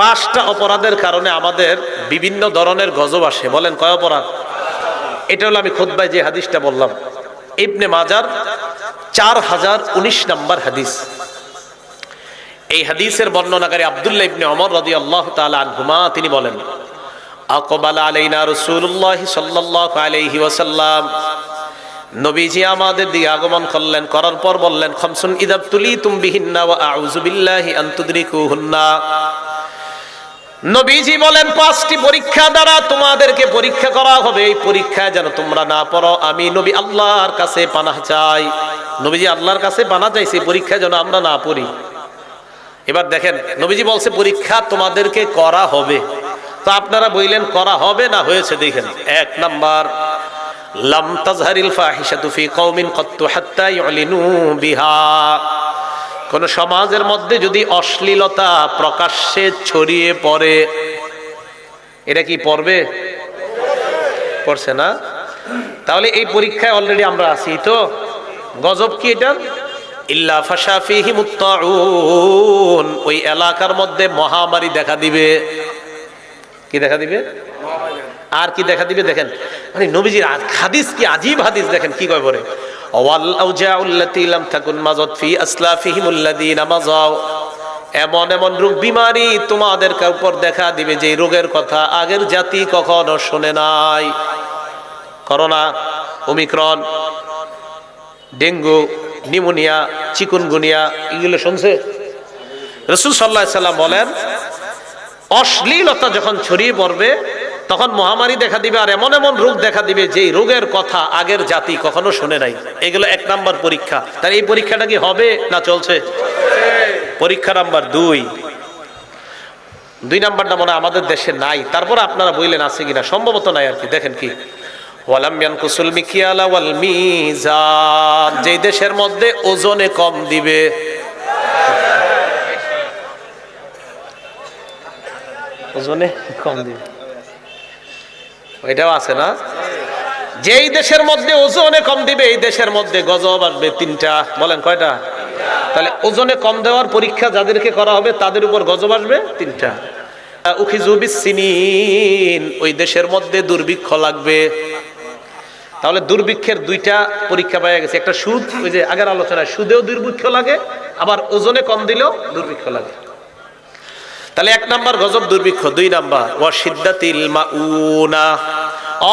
পাঁচটা অপরাধের কারণে আমাদের বিভিন্ন ধরনের গজব আসে। বলেন, কয় অপরাধ? এটা হলো আমি খোদ্বাই যে হাদিসটা বললাম। ইবনে মাজার চার হাজার উনিশ নম্বর হাদিস। এই হাদিসের বর্ণনাকারী আব্দুল্লাহ ইবনে অমর রদি আল্লাহ তালা আনহুমা, তিনি বলেন নবীজি আমাদের আগমন করলেন, করার পর বললেন নবীজি বলেন, পাঁচটি পরীক্ষা দ্বারা তোমাদেরকে পরীক্ষা করা হবে। এই পরীক্ষায় যেন তোমরা না পড়ো, আমি নবী আল্লাহর কাছে পানাহ চাই। নবীজি আল্লাহর কাছে পানা চাইছি পরীক্ষায় যেন আমরা না পড়ি। এবার দেখেন, নবীজি বলছে, পরীক্ষা তোমাদেরকে করা হবে। তো আপনারা বললেন, করা হবে না হয়েছে, দেখেন। এক নাম্বার, লাম তাজহারিল ফাহিশাতু ফি কওমিন কত্তু হাত্তা ইউলিনু বিহা। কোন সমাজের মধ্যে যদি অশ্লীলতা প্রকাশ্যে ছড়িয়ে পড়ে, এটা কি পড়বে? পড়ছে না? তাহলে এই পরীক্ষায় অলরেডি আমরা আছি তো। গজব কি এটা? ইল্লা মুত্তাউন। ওই এলাকার মধ্যে মহামারী দেখা দিবে। কি দেখা দিবে? আর কি দেখা দিবে দেখেন। মানে নবীজির হাদিস কি আজীব হাদিস দেখেন, কি কয় পরে? ওয়াল আউজাউল্লাতি লাম তাকুন মাযাত ফি আসলাফিহিমুল্লাযীনা মাযাও এমন এমন রোগ বিমারি তোমাদের উপর দেখা দিবে যে রোগের কথা আগের জাতি কখনো শুনে নাই। Corona, omicron, dengue pneumonia chikungunya, এগুলো শুনছে? রসুল সাল্লাহ সাল্লাম বলেন, অশ্লীলতা যখন ছড়িয়ে পড়বে তখন মহামারী দেখা দিবে আর এমন এমন রোগ দেখা দিবে যে রোগের কথা আগের জাতি কখনো শুনে নাই। এগুলো এক নাম্বার পরীক্ষা। তার এই পরীক্ষাটা কি হবে না চলছে? পরীক্ষা নাম্বার দুই। দুই নাম্বারটা মনে আমাদের দেশে নাই। তারপর আপনারা বললেন, আছে কিনা? সম্ভবত নাই আর কি। দেখেন কি। যেই দেশের মধ্যে ওজনে কম দিবে। ওজনে কম দিবে। ওইটাও আছে না? যেই দেশের মধ্যে ওজনে কম দিবে, এই দেশের মধ্যে গজব আসবে তিনটা। বলেন, কয়টা? তাহলে ওজনে কম দেওয়ার পরীক্ষা যাদেরকে করা হবে, তাদের উপর গজব আসবে? তিনটা। উখিজু বিসিনিন, ওই দেশের মধ্যে দুর্ভিক্ষ লাগবে। তাহলে দুর্ভিক্ষের দুইটা পরীক্ষা পাওয়া গেছে। একটা সুদ, ওই যে আগের আলোচনায় সুদেও দুর্ভিক্ষ লাগে, আবার ওজনে কম দিলেও দুর্ভিক্ষ লাগে। তাহলে এক নাম্বার গজব দুর্ভিক্ষ, দুই নাম্বার সিদ্দাতিল মাউনা।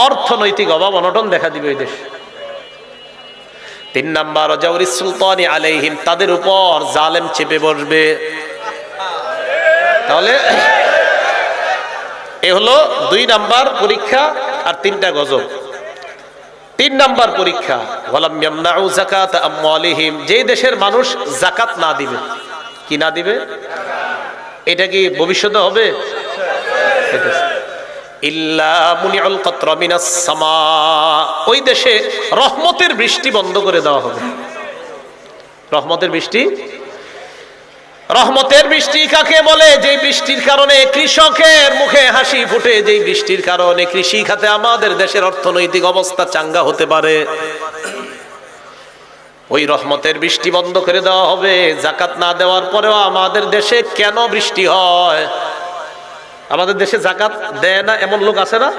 অর্থনৈতিক অভাব, অনটন দেখা দিবে ওই তিন নাম্বার অজাউরি সুলতানি আলাইহিম, তাদের উপর জালেম চেপে বসবে। তাহলে এ হলো দুই নাম্বার পরীক্ষা আর তিনটা গজব। তিন নাম্বার পরীক্ষা যেই দেশের মানুষ জাকাত না দিবে, কি না দিবে? এটা কি ভবিষ্যতে হবে? ওই দেশে রহমতের বৃষ্টি বন্ধ করে দেওয়া হবে। রহমতের বৃষ্টি? রহমতের বৃষ্টি কাকে বলে? যে বৃষ্টির কারণে কৃষকের মুখে হাসি ফুটে, যেই বৃষ্টির কারণে কৃষি খাতে আমাদের দেশের অর্থনৈতিক অবস্থা চাঙ্গা হতে পারে। ওই রহমতের বৃষ্টি বন্ধ করে দেওয়া হবে। জাকাত না দেওয়ার পরেও আমাদের দেশে কেন বৃষ্টি হয়? আমাদের দেশে জাকাত দেয় না, এমন লোক আছে না?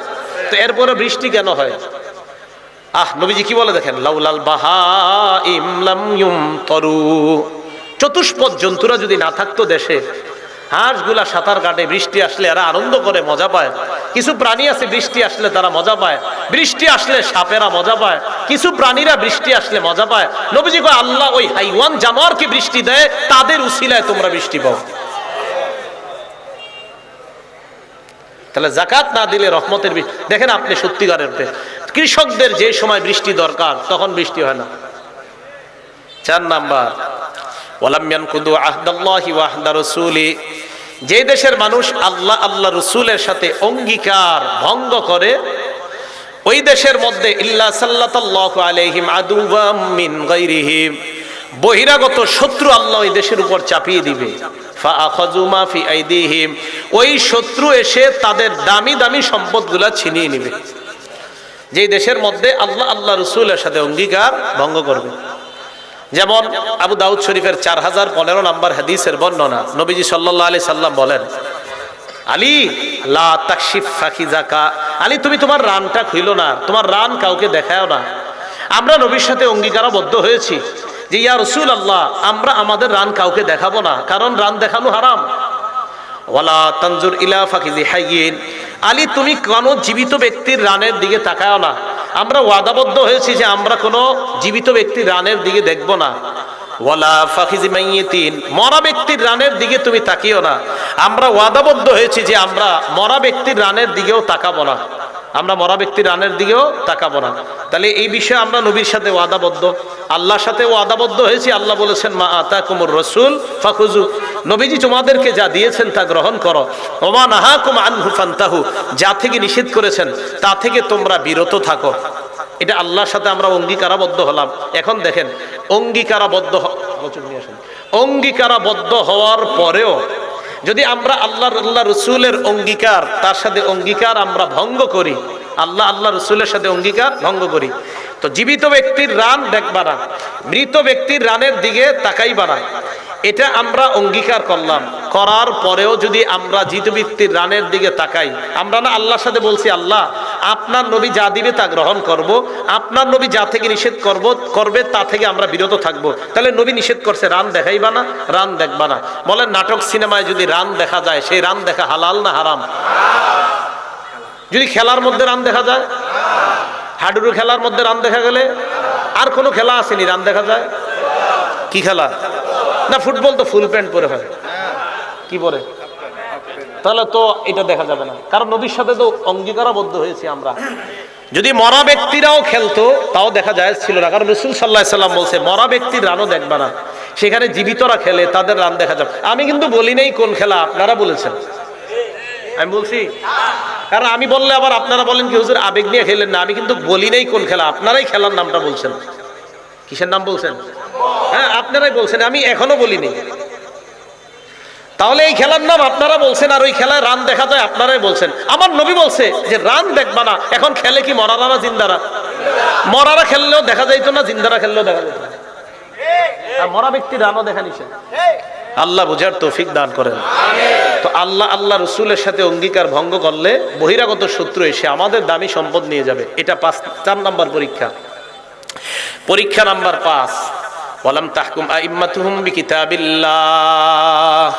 তো এরপরে বৃষ্টি কেন হয়? আহ, নবীজি কি বলে দেখেন? লাউলাল বাহা ইমলাম তরু চতুষ্পদ জন্তুরা যদি না থাকতো দেশে হাঁসগুলা সাঁতার কাটে, বৃষ্টি আসলে এরা আনন্দ করে, মজা পায়। কিছু প্রাণী আছে, বৃষ্টি আসলে তারা মজা পায়। বৃষ্টি আসলে সাপেরা মজা পায়। কিছু প্রাণীরা বৃষ্টি আসলে মজা পায়। নবীজি কয়, আল্লাহ ওই হাইওয়ান জানোয়ারকে বৃষ্টি দেয়, তাদের উসিলায় তোমরা বৃষ্টি পাও। তাহলে জাকাত না দিলে রহমতের দেখেন আপনি সত্যিকারের কৃষকদের যে সময় বৃষ্টি দরকার, তখন বৃষ্টি হয় না। চার নাম্বার ওয়ালামিয়ান কুদু আহদাল্লাহি ওয়াহদা রসুলি যে দেশের মানুষ আল্লাহ আল্লাহ রসুলের সাথে অঙ্গীকার ভঙ্গ করে, ওই দেশের মধ্যে ইল্লা আদুওয়াম মিন বহিরাগত শত্রু আল্লাহ ওই দেশের উপর চাপিয়ে দিবে। ওই শত্রু এসে তাদের দামি দামি সম্পদগুলা ছিনিয়ে নিবে। যে দেশের মধ্যে আল্লাহ আল্লাহ রসুলের সাথে অঙ্গীকার ভঙ্গ করবে। যেমন আবু দাউদ শরীফের চার হাজার পনেরো নম্বর হাদিসের বর্ণনা নবীজি সাল্লাহ আলি সাল্লাম বলেন, আলী, লা আলী, তুমি তোমার রানটা খুইলো না, তোমার রান কাউকে দেখাও না। আমরা নবীর সাথে অঙ্গীকারবদ্ধ হয়েছি যে, ইয়া রসুল আল্লাহ আমরা আমাদের রান কাউকে দেখাবো না, কারণ রান দেখানো হারাম। ওয়ালা তানজুর ইলা ফাকিজি হাইয়িন। আলী, তুমি কোনো জীবিত ব্যক্তির রানের দিকে তাকাও না। আমরা ওয়াদাবদ্ধ হয়েছি যে আমরা কোনো জীবিত ব্যক্তির রানের দিকে দেখব না। ওয়ালা মাইয়েতিন, মরা ব্যক্তির রানের দিকে তুমি তাকিও না। আমরা ওয়াদাবদ্ধ হয়েছি যে আমরা মরা ব্যক্তির রানের দিকেও তাকাবো না। আমরা মরা ব্যক্তির রানের দিকেও তাকাবো না। তাহলে এই বিষয়ে আমরা নবীর সাথে ওয়াদাবদ্ধ। আল্লাহর সাথে ওয়াদাবদ্ধ হয়েছি, আল্লাহ বলেছেন, মা আতা কুমুর রসুল ফাখুজু নবীজি তোমাদেরকে যা দিয়েছেন তা গ্রহণ করো। ওমা নাহা কুম আনহু ফান্তাহু। যা থেকে নিষেধ করেছেন, তা থেকে তোমরা বিরত থাকো। এটা আল্লাহর সাথে আমরা অঙ্গীকারাবদ্ধ হলাম। এখন দেখেন, অঙ্গীকারাবদ্ধ। অঙ্গীকারাবদ্ধ হওয়ার পরেও যদি আমরা আল্লাহ আল্লাহ রসুলের অঙ্গীকার, তার সাথে অঙ্গীকার আমরা ভঙ্গ করি, আল্লাহ আল্লাহ রসুলের সাথে অঙ্গীকার ভঙ্গ করি, তো জীবিত ব্যক্তির রান দেখবা না, মৃত ব্যক্তির রানের দিকে তাকাই বাড়া এটা আমরা অঙ্গীকার করলাম। করার পরেও যদি আমরা জীবিত ব্যক্তির রানের দিকে তাকাই, আমরা না আল্লাহর সাথে বলছি, আল্লাহ, আপনার নবী যা দিবে তা গ্রহণ করব, আপনার নবী যা থেকে নিষেধ করব, করবে তা থেকে আমরা বিরত থাকব। তাহলে নবী নিষেধ করছে, রান দেখাইবা না, রান দেখবা না। বলেন, নাটক সিনেমায় যদি রান দেখা যায়, সেই রান দেখা হালাল না হারাম? যদি খেলার মধ্যে রান দেখা যায়? হাডুডু খেলার মধ্যে রান দেখা গেলে আর কোনো খেলা আসেনি, রান দেখা যায়? কি খেলা? না, ফুটবল তো ফুল প্যান্ট পরে হয়। কি পরে তাহলে তো এটা দেখা যাবে না। কারণ নবীর সাথে তো অঙ্গীকারাবদ্ধ হয়েছি আমরা। যদি মরা ব্যক্তিরাও খেলতো, তাও দেখা যায় ছিল না। কারণ রসুল সাল্লাহ সাল্লাম বলছে, মরা ব্যক্তির রানও দেখবে না। সেখানে জীবিতরা খেলে, তাদের রান দেখা যাবে। আমি কিন্তু বলি নাই কোন খেলা, আপনারা বলেছেন। আমি বলছি, কারণ আমি বললে আবার আপনারা বলেন কি, হুজুর, আবেগ নিয়ে খেলেন না। আমি কিন্তু বলি নাই কোন খেলা, আপনারাই খেলার নামটা বলছেন। কিসের নাম বলছেন? হ্যাঁ আপনারাই বলছেন, আমি এখনও বলিনি তাহলে এই খেলার নাম আপনারা বলছেন আর ওই খেলায় রান দেখা যায় আপনারাই বলছেন। আমার নবী বলছে যে রান দেখবা না এখন খেলে কি মরারা না জিন্দারা? মরারা খেললেও দেখা যাইতো না জিন্দারা খেললেও দেখা যেত আর মরা ব্যক্তি রানও দেখা নিছে আল্লাহ বুঝার তৌফিক দান করেন। তো আল্লাহ আল্লাহ রসুলের সাথে অঙ্গীকার ভঙ্গ করলে বহিরাগত শত্রু এসে আমাদের দামি সম্পদ নিয়ে যাবে। এটা পাঁচ চার নাম্বার পরীক্ষা। পরীক্ষা নাম্বার পাঁচ। ওয়ালাম তাহকুম আইম্মাতুহুম বিকিতাবিল্লাহ।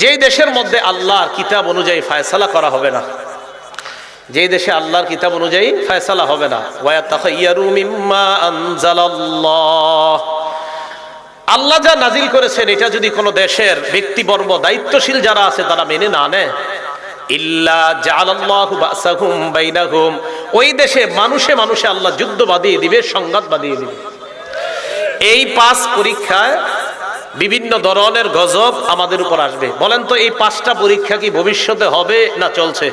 যেই দেশের মধ্যে আল্লাহর কিতাব অনুযায়ী ফায়সালা করা হবে না, যেই দেশে আল্লাহর কিতাব অনুযায়ী ফায়সালা হবে না আল্লাহ যা নাজিল করেছেন, এটা যদি কোনো দেশের ব্যক্তিবর্গ দায়িত্বশীল যারা আছে, তারা মেনে না নেয়। ওই দেশে মানুষে মানুষে আল্লাহ যুদ্ধ বাঁধিয়ে দিবে সংঘাত বাঁধিয়ে দিবে। এই পাঁচ পরীক্ষায় বিভিন্ন ধরনের গজব আমাদের উপর আসবে। বলেন তো, এই পাঁচটা পরীক্ষা কি ভবিষ্যতে হবে না চলছে?